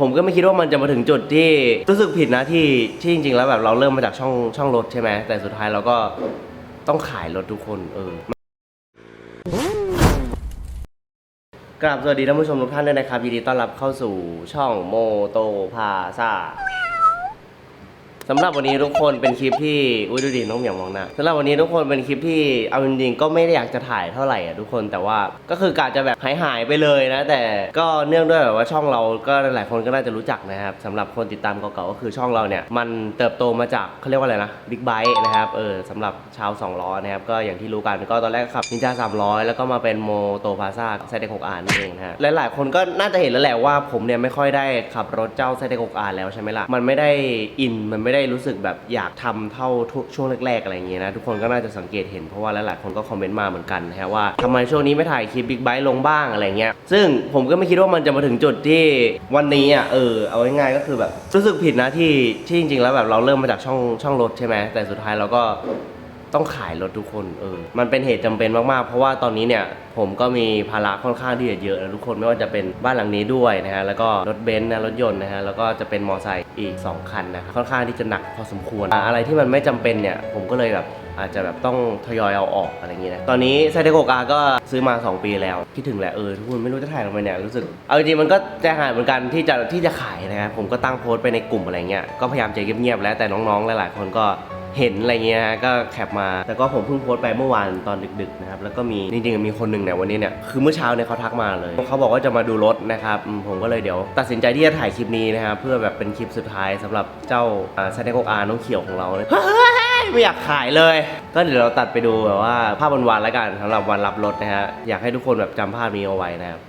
ผมก็ไม่คิดว่ามันจะมาถึงจุดที่รู้สึกผิดนะที่ที่จริง ๆ แล้วแบบเราเริ่มมาจากช่องช่องรถใช่ไหมแต่สุดท้ายเราก็ต้องขายรถทุกคนเออกราบสวัสดีท่านผู้ชมทุกท่านด้วยนะครับยินดีต้อนรับเข้าสู่ช่องโมโตพาซา สำหรับวันนี้ทุกคนเป็นคลิปที่อุ้ยดูดิน้องเหมียวมองหน้าสำหรับวันนี้ทุกคนเป็นคลิปที่เอาจริงๆก็ไม่ได้อยากจะถ่ายเท่าไหร่อะทุกคนแต่ว่าก็คือกะจะแบบหายหายๆไปเลยนะ แต่ก็เนื่องด้วยแบบว่าช่องเราก็หลายคนก็น่าจะรู้จักนะครับสำหรับคนติดตามเก่าๆก็คือช่องเราเนี่ยมันเติบโตมาจากเขาเรียกว่าอะไรนะบิ๊กไบค์นะครับเออสำหรับชาวสองล้อนะครับก็อย่างที่รู้กันก็ตอนแรกขับนินจา300 แล้วก็มาเป็นโมโตพาซ่าไซเดก6อาร์นั่นเองนะฮะหลายๆคนก็น่าจะเห็นแล้วแหละว่าผมเนี่ยไม่ค่อยได้ขับรถเจ้าไซเดก6อาร์แล้วใช่ไหมล่ะมันไม่ได้อินมันไม่ได้รู้สึกแบบอยากทำเท่าช่วงแรกๆอะไรอย่างเงี้ยนะทุกคนก็น่าจะสังเกตเห็นเพราะว่าหลายๆคนก็คอมเมนต์มาเหมือนกันนะฮะว่าทำไมช่วงนี้ไม่ถ่ายคลิปบิ๊กไบค์ลงบ้างอะไรเงี้ยซึ่งผมก็ไม่คิดว่ามันจะมาถึงจุดที่วันนี้อะเออเอาง่ายๆก็คือแบบรู้สึกผิดนะที่ที่จริงๆแล้วแบบเราเริ่มมาจากช่องช่องรถใช่ไหมแต่สุดท้ายเราก็ ต้องขายรถทุกคนเออมันเป็นเหตุจำเป็นมากๆ เพราะว่าตอนนี้เนี่ยผมก็มีภาระค่อนข้างที่จะเยอะนะทุกคนไม่ว่าจะเป็นบ้านหลังนี้ด้วยนะฮะแล้วก็รถเบนซ์นะรถยนต์นะฮะแล้วก็จะเป็นมอไซค์อีก 2 คันนะครับค่อนข้างที่จะหนักพอสมควรอะไรที่มันไม่จำเป็นเนี่ยผมก็เลยแบบอาจจะแบบต้องทยอยเอาออกอะไรอย่างเงี้ยนะตอนนี้ไซเดโกกาก็ซื้อมา 2 ปีแล้ว คิดถึงแหละเออทุกคนไม่รู้จะถ่ายทำไมเนี่ยรู้สึก เอาจริงมันก็ใจหายเหมือนกันที่จะที่จะขายนะครับผมก็ตั้งโพสต์ไปในกลุ่มอะไรเงี้ยก็พยายามใจเงียบๆแล้วแต่น้องๆหลายๆคนก็ เห็นอะไรเงี้ยฮะก็แคปมา แต่ก็ผมเพิ่งโพสต์ไปเมื่อวานตอนดึกๆนะครับ แล้วก็มีจริงๆมีคนหนึ่งเนี่ยวันนี้เนี่ย คือเมื่อเช้าเนี่ยเขาทักมาเลย เขาบอกว่าจะมาดูรถนะครับอืมผมก็เลยเดี๋ยว ตัดสินใจที่จะถ่ายคลิปนี้นะครับ เพื่อแบบเป็นคลิปสุดท้ายสำหรับเจ้าซาเดโกอาน้องเขียวของเราเลยเฮ้ยไม่อยากขายเลย ก็เดี๋ยวเราตัดไปดูแบบว่าภาพวันๆแล้วกันสำหรับวันรับรถนะฮะ อยากให้ทุกคนแบบจำภาพนี้เอาไว้นะครับ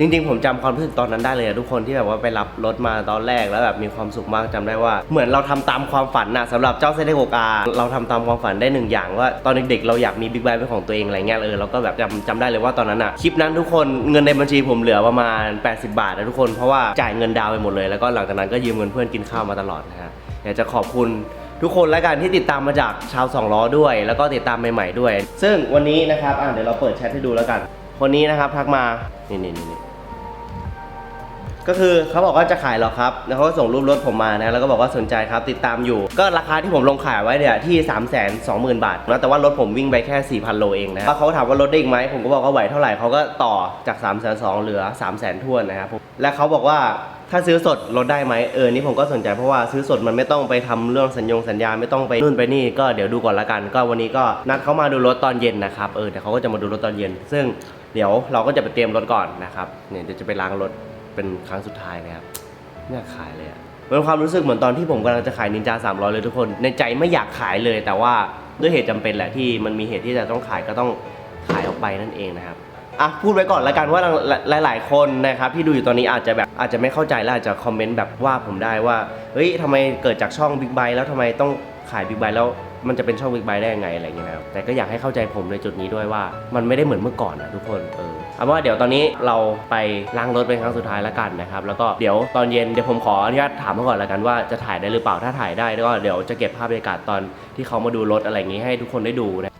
จริงๆ ผมจำความรู้สึกตอนนั้นได้เลยอะทุกคนที่แบบว่าไปรับรถมาตอนแรกแล้วแบบมีความสุขมากจำได้ว่า เหมือนเราทำตามความฝันนะสำหรับเจ้าเซเลโกอาเราทำตามความฝันได้หนึ่งอย่างว่าตอนเด็กๆเราอยากมีบิ๊กไบค์เป็นของตัวเองอะไรเงี้ยเออเราก็แบบจำจำได้เลยว่าตอนนั้นอะคลิปนั้นทุกคนเงินในบัญชีผมเหลือประมาณ 80 บาทนะทุกคนเพราะว่าจ่ายเงินดาวน์ไปหมดเลยแล้วก็หลังจากนั้นก็ยืมเงินเพื่อนกินข้าวมาตลอดนะฮะอยากจะขอบคุณทุกคนและกันที่ติดตามมาจากชาวสองล้อด้วย แล้วก็ติดตามใหม่ๆด้วย ซึ่งวันนี้นะครับอะเดี๋ยวเราเปิดแชทให้ดูแล้วกัน คนนี้นะครับทักมา นี่นี่นี่ ก็คือเขาบอกว่าจะขายหรอครับ แล้วเขาก็ส่งรูปรถผมมานะแล้วก็บอกว่าสนใจครับติดตามอยู่ ก็ราคาที่ผมลงขายไว้เนี่ยที่ 3 2 0 0 0 0 บาทนะแต่ว่ารถผมวิ่งไปแค่ 4,000 โลเองนะเขาถามว่าลดได้อีกไหมผมก็บอกว่าไหวเท่าไหร่เขาก็ต่อจาก 3 2 0 0 0เหลือ 3 0 0 0 0 0ทวนนะครับผมและเขาบอกว่าถ้าซื้อสดลดได้ไหมเออนี่ผมก็สนใจเพราะว่าซื้อสดมันไม่ต้องไปทำเรื่องสัญญงสัญญาไม่ต้องไปนู่นไปนี่ก็เดี๋ยวดูก่อนละกัน ก็วันนี้ก็นัดเขามาดูรถตอนเย็นนะครับเออเดี๋ยวเขาก็จะมาดูรถตอนเย็น ซึ่งเดี๋ยวเราก็จะไปเตรียมรถก่อนนะครับเนี่ยเดี๋ยวจะไปล้างรถ เป็นครั้งสุดท้ายนะครับไม่อยากขายเลยอะเป็นความรู้สึกเหมือนตอนที่ผมกำลังจะขายนินจา300 เลยทุกคน ในใจไม่อยากขายเลย แต่ว่าด้วยเหตุจำเป็นแหละที่มันมีเหตุที่จะต้องขายก็ต้องขายออกไปนั่นเองนะครับอะพูดไว้ก่อนแล้วกันว่าหลายหลายๆคนนะครับที่ดูอยู่ตอนนี้อาจจะแบบอาจจะไม่เข้าใจและอาจจะคอมเมนต์แบบว่าผมได้ว่าเฮ้ยทำไมเกิดจากช่องบิ๊กไบแล้วทำไมต้องขายบิ๊กไบแล้วมันจะเป็นช่องบิ๊กไบได้ยังไงอะไรอย่างเงี้ยนะครับแต่ก็อยากให้เข้าใจผมในจุดนี้ด้วยว่า มันไม่ได้เหมือนเมื่อก่อนนะทุกคนเออ เอาเป็นว่าเดี๋ยวตอนนี้เราไปล้างรถเป็นครั้งสุดท้ายแล้วกันนะครับ แล้วก็เดี๋ยวตอนเย็นเดี๋ยวผมขออนุญาตถามมาก่อนแล้วกันว่าจะถ่ายได้หรือเปล่าถ้าถ่ายได้ก็เดี๋ยวจะเก็บภาพบรรยากาศตอนที่เขามาดูรถอะไรอย่างนี้ให้ทุกคนได้ดูนะ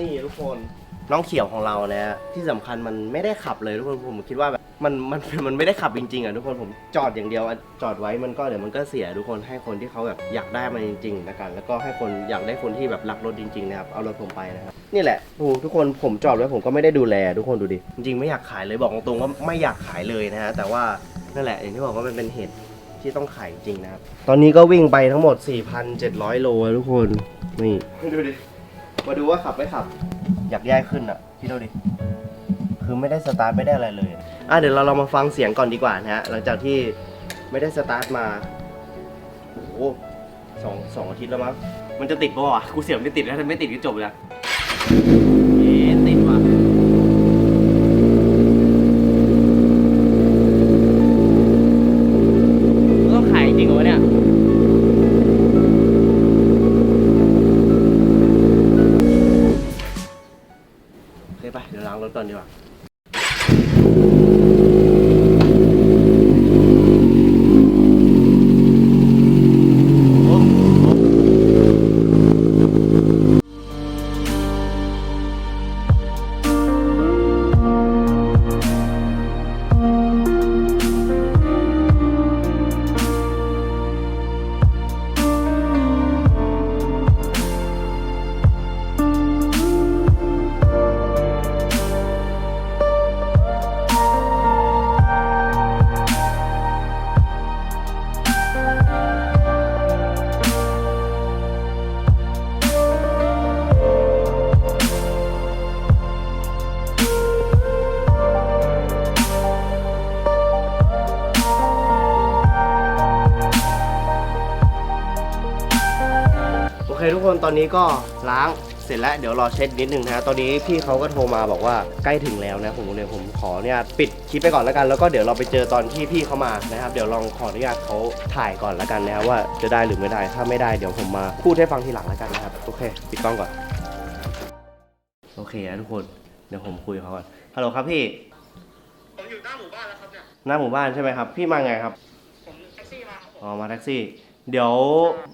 นี่ทุกคนน้องเขียวของเรานะฮะที่สำคัญมันไม่ได้ขับเลยทุกคนผมคิดว่าแบบ มันมันมันไม่ได้ขับจริงๆอะทุกคนผมจอดอย่างเดียวอะจอดไว้มันก็เดี๋ยวมันก็เสียทุกคนให้คนที่เขาแบบอยากได้มันจริงๆแล้วกันแล้วก็ให้คนอยากได้คนที่แบบรักรถจริงๆนะครับเอารถผมไปนะครับนี่แหละโอ้ทุกคนผมจอดไว้ผมก็ไม่ได้ดูแล ทุกคนดูดิจริงๆไม่อยากขายเลยบอกตรงๆว่าไม่อยากขายเลยนะฮะแต่ว่านั่นแหละอย่างที่บอกว่ามันเป็นเหตุที่ต้องขายจริงนะครับตอนนี้ก็วิ่งไปทั้งหมด 4,700 โลอะทุกคนนี่ดูดิมาดูว่าขับไม่ขับ อยากแย่ขึ้นอะพี่ดูดิ คือไม่ได้สตาร์ทไม่ได้อะไรเลยอะเดี๋ยวเราลองมาฟังเสียงก่อนดีกว่านะฮะหลังจากที่ไม่ได้สตาร์ทมาโอ้สองสองอาทิตย์แล้วมั้งมันจะติดป่ะวะกูเสียงไม่ติดแล้วถ้าไม่ติดก็จบแล้วติดว่ะต้องขายจริงเหรอเนี่ยโอเคไปเดี๋ยวล้งรถก่นดีกว่า ตอนนี้ก็ล้างเสร็จแล้วเดี๋ยวรอเช็คนิดนึงนะฮะตอนนี้พี่เขาก็โทรมาบอกว่าใกล้ถึงแล้วนะผมเลยผมขออนุญาตปิดคลิปไปก่อนแล้วกัน แล้วก็เดี๋ยวเราไปเจอตอนที่พี่เขามานะครับ เดี๋ยวลองขออนุญาตเขาถ่ายก่อนแล้วกันนะครับว่าจะได้หรือไม่ได้ ถ้าไม่ได้เดี๋ยวผมมาพูดให้ฟังทีหลังแล้วกันนะครับ โอเค ปิดกล้องก่อน โอเคนะทุกคน เดี๋ยวผมคุยกับเขาก่อน ฮัลโหลครับพี่ ผมอยู่หน้าหมู่บ้านแล้วครับเนี่ย หน้าหมู่บ้านใช่ไหมครับ พี่มาไงครับ ผมแท็กซี่มาครับผมอ๋อ มาแท็กซี่ เดี๋ยว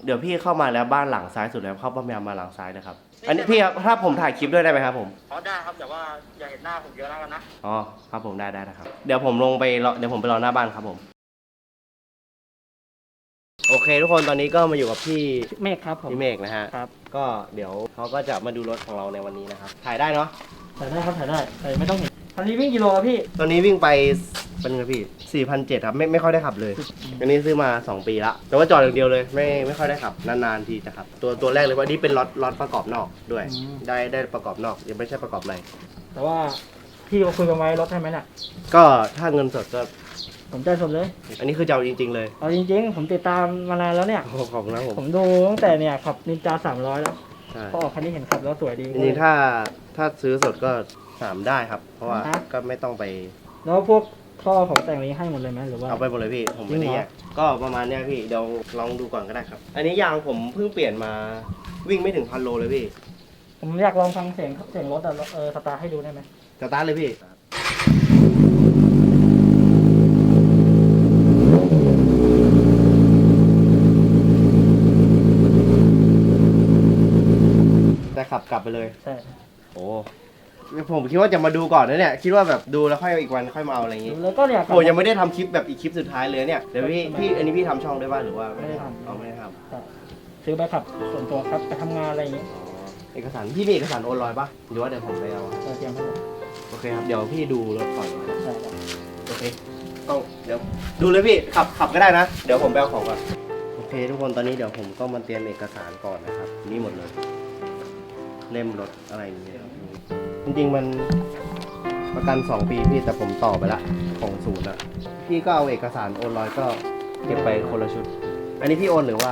เดี๋ยวพี่เข้ามาแล้วบ้านหลังซ้ายสุดแล้วเข้าป้อมยามมาหลังซ้ายนะครับ อันนี้พี่ครับถ้าผมถ่ายคลิปด้วยได้ไหมครับผมอ๋อได้ครับแต่ว่าอย่าเห็นหน้าผมเยอะแล้วกันนะอ๋อครับผมได้ได้นะครับ เดี๋ยวผมลงไปรอเดี๋ยวผมไปรอหน้าบ้านครับผม โอเค ทุกคนตอนนี้ก็มาอยู่กับพี่เมฆครับผม พี่เมฆนะฮะครับ ก็เดี๋ยวเขาก็จะมาดูรถของเราในวันนี้นะครับถ่ายได้เนาะถ่ายได้ครับถ่ายได้แต่ไม่ต้องเห็น คันนี้วิ่งกิโลครับพี่ ตอนนี้วิ่งไปเป็นไงพี่4,700ครับไม่ไม่ค่อยได้ขับเลยอันนี้ซื้อมา 2 ปีละแต่ว่าจอดอย่างเดียวเลยไม่ไม่ค่อยได้ขับนานๆทีจะขับ ตัวตัวแรกเลยว่านี่เป็นล็อตล็อตประกอบนอกด้วย อืม ได้ได้ประกอบนอกยังไม่ใช่ประกอบในแต่ว่าพี่ก็คุยกันไว้รถให้ไหมเนี่ยก็ถ้าเงินสดก็ผมใจสดเลย อันนี้คือจะเอาจริง ๆ เลยเอาจริงๆ ผมติดตามมานานแล้วเนี่ยโอ้ขอบคุณนะผมผมดูตั้งแต่เนี่ยขับนินจาสามร้อยแล้ว ใช่พอออกคันนี้เห็นขับแล้วสวยดีจริงๆถ้าถ้าซื้อสดก็สามได้ครับ เพราะว่าฮะก็ไม่ต้องไปแล้วพวกท่อของแต่งนี้ให้หมดเลยไหมหรือว่า เอาไปหมดเลยพี่ผมไม่ได้จริงเหแยรอกก็ประมาณเนี้ยพี่เดี๋ยวลองดูก่อนก็ได้ครับ อันนี้ยางผมเพิ่งเปลี่ยนมาวิ่งไม่ถึงพันโลเลยพี่ผมอยากลองฟังเสียงเสียงรถอะเออสตาร์ทให้ดูได้ไหมสตาร์ทเลยพี่ แต่ขับ กลับไปเลย ใช่ โอ้ผมคิดว่าจะมาดูก่อนนะเนี่ยคิดว่าแบบดูแล้วค่อยอีกวันค่อยมาเอาอะไรอย่างงี้แล้วก็เนี่ยผมยังไม่ได้ทำคลิปแบบอีกคลิปสุดท้ายเลยเนี่ยเดี๋ยวพี่พี่อันนี้พี่ทำช่องด้วยป่ะหรือว่าไม่ได้ทำเอาไม่ได้ทซื้อไปขับส่วนตัวครับไปทำงานอะไรอย่างงี้ำอ๋อเอกสารพี่มีเอกสารโอนลอยป่ะหรือว่าเดี๋ยวผมไปเอาเออเตรียมให้หมดโอเคครับเดี๋ยวพี่ดูรถก่อนนะครับได้ได้โอเคต้องเดี๋ยวดูเลยพี่ขับขับก็ได้นะ เดี๋ยวผมไปเอาของก่อนโอเค ทุกคนตอนนี้เดี๋ยวผมก็มาเตรียมเอกสารก่อนนะครับนี่หมดเลย เล่มรถอะไรอย่างเงี้ยครับจริงๆมันประกัน 2 ปีพี่แต่ผมต่อไปละของศูนย์ละพี่ก็เอาเอกสารโอนลอยก็เก็บไปคนละชุด อันนี้พี่โอนหรือว่า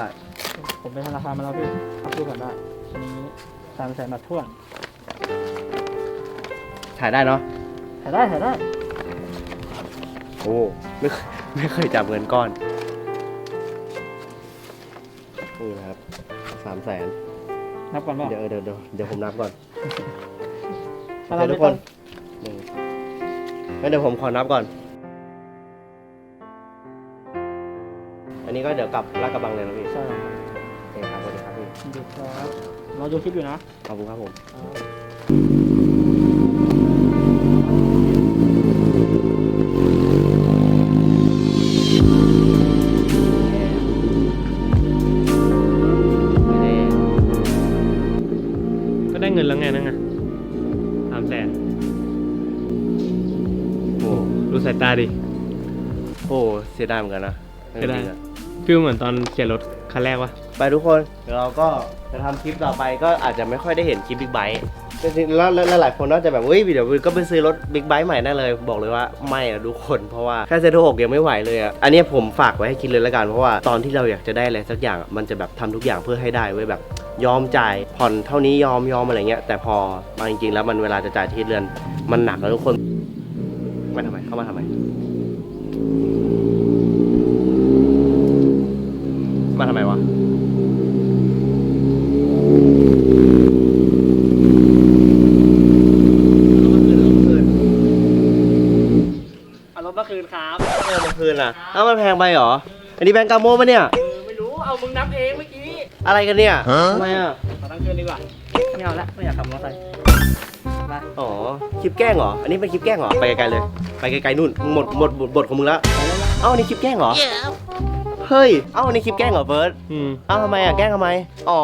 ผมไปธนาคารมาแล้วพี่รับดูก่อนได้อันนี้สามแสนบาทท่วนถ่ายได้เนาะถ่ายได้ถ่ายได้โอ้ไม่เคยไม่เคยจับเงินก้อนนี่นะครับสามแสน นับก่อนว่าเดี๋ยวเดี๋ยวเดี๋ยวเดี๋ยวผมนับก่อนถ้าเดี๋เรายวทุไม่กคต้อนงหนึ่งงั้นเดี๋ยวผมขอนับก่อน อันนี้ก็เดี๋ยวกลับลาดกระบังเลยนะพี่ใช่ครับโอเคครับสวัสดีครับพี่ ดูครับเราดูคลิปอยู่นะขอบคุณครับผมก็ เสียดายเหมือนกันนะเสียดายจริงๆอะฟิลเหมือนตอนเสียรถคันแรกวะไปทุกคนเดี๋ยวเราก็จะทำคลิปต่อไปก็อาจจะไม่ค่อยได้เห็นคลิปบิ๊กไบค์จริงๆแล้วแล้วหลายคนน่าจะแบบเฮ้ยเดี๋ยวก็ไปซื้อรถบิ๊กไบค์ใหม่ได้เลยบอกเลยว่าไม่อะทุกคนเพราะว่าแค่เซตหกยังไม่ไหวเลยอะอันเนี้ยผมฝากไว้ให้คิดเลยละกันเพราะว่าตอนที่เราอยากจะได้อะไรสักอย่างอะมันจะแบบทำทุกอย่างเพื่อให้ได้เว้ยแบบ ยอมจ่ายผ่อนเท่านี้ยอมยอมอะไรเงี้ยแต่พอมาจริงๆแล้วมันเวลาจะจ่ายที่เรือน มันหนักแล้วทุกคนมาทำไมเข้ามาทำไม มาทำไมวะ เอารถมาคืนครับ เออมันคืนอะ เอ้ามันแพงไปเหรอ อันนี้แบงก์กาโมปะเนี่ยเออไม่รู้ เอามึงนับเองเมื่อกี้อะไรกันเนี่ยทำไมอะขอตั้งคืนดีกว่า ไม่เอาละ ไม่อยากขับมอเตอร์ไซค์มาอ๋อ คลิปแกล้งเหรอ อันนี้เป็นคลิปแกล้งเหรอ ไปไกลๆเลย ไปไกลๆนู่น หมดหมดหมดบทของมึงแล้วไปแล้วนะเอ้าอันนี้คลิปแกล้งเหรอ เฮ้ย เอ้าอันนี้คลิปแกล้งเหรอเฟิร์สอืมเอ้าทำไมอะ แกล้งทำไม อ๋อ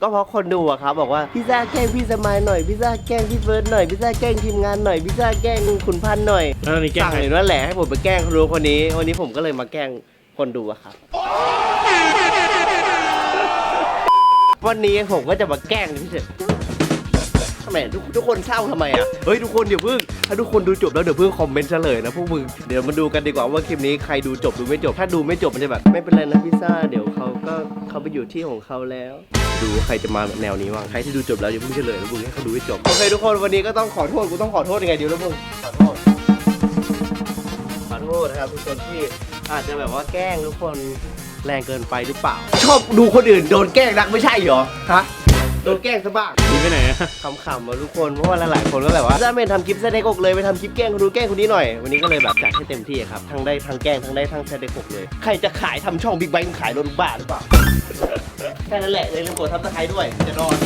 ก็เพราะคนดูอะครับบอกว่าพี่ซ่าแกล้งพี่สมายหน่อยพี่ซ่าแกล้งพี่เฟิร์สหน่อยพี่ซ่าแกล้งทีมงานหน่อยพี่ซ่าแกล้งขุนพันธ์หน่อยแล้วตอนนี้แก้สั่งใครเห็นว่าแหละให้ผมไปแกล้งคนรู้คนนี้ วันนี้ผมก็เลยมาแกล้งคนดูอะครับ วันนี้ผมก็จะมาแกล้งพี่เฉย ทำไมทุกทุกคนเศร้าทำไมอะ เฮ้ยทุกคนเดี๋ยวเพิ่ง ถ้าทุกคนดูจบแล้วเดี๋ยวเพิ่งคอมเมนต์เฉลยนะพวกมึง เดี๋ยวมาดูกันดีกว่าว่าคลิปนี้ใครดูจบดูไม่จบ ถ้าดูไม่จบมันจะแบบไม่เป็นไรนะพิซซ่าเดี๋ยวเขาก็เขาไปอยู่ที่ของเขาแล้ว ดูว่าใครจะมาแบบแนวนี้บ้างใครที่ดูจบแล้วอย่าเพิ่งเฉลยนะมึงให้เขาดูให้จบ โอเคทุกคนวันนี้ก็ต้องขอโทษกูต้องขอโทษยังไงดีแล้วมึงขอโทษ ขอโทษนะครับทุกคนที่อาจจะแบบว่าแกล้งทุกคนแรงเกินไปหรือเปล่า ชอบดูคนอื่นโดนแกล้งนักไม่ใช่เหรอ ฮะ โดนแกล้งซะบ้างหนีไปไหนอะขำๆมาทุกคนเพราะว่าหลายๆคนก็แบบว่าถ้าไม่ทำคลิปแซดเด็กอกเลยไปทำคลิปแกล้งคนดูนแกล้งคนนี้หน่อยวันนี้ก็เลยแบบจัดให้เต็มที่ครับทั้งได้ทั้งแกล้งทั้งได้ทั้งแซดเด็กอกเลยใครจะขายทำช่องบิ๊กไบค์ขายรถบ้าหรือเปล่าแค่นั้นแหละเลยลืมกดทับสไครต์ด้วยจะนอน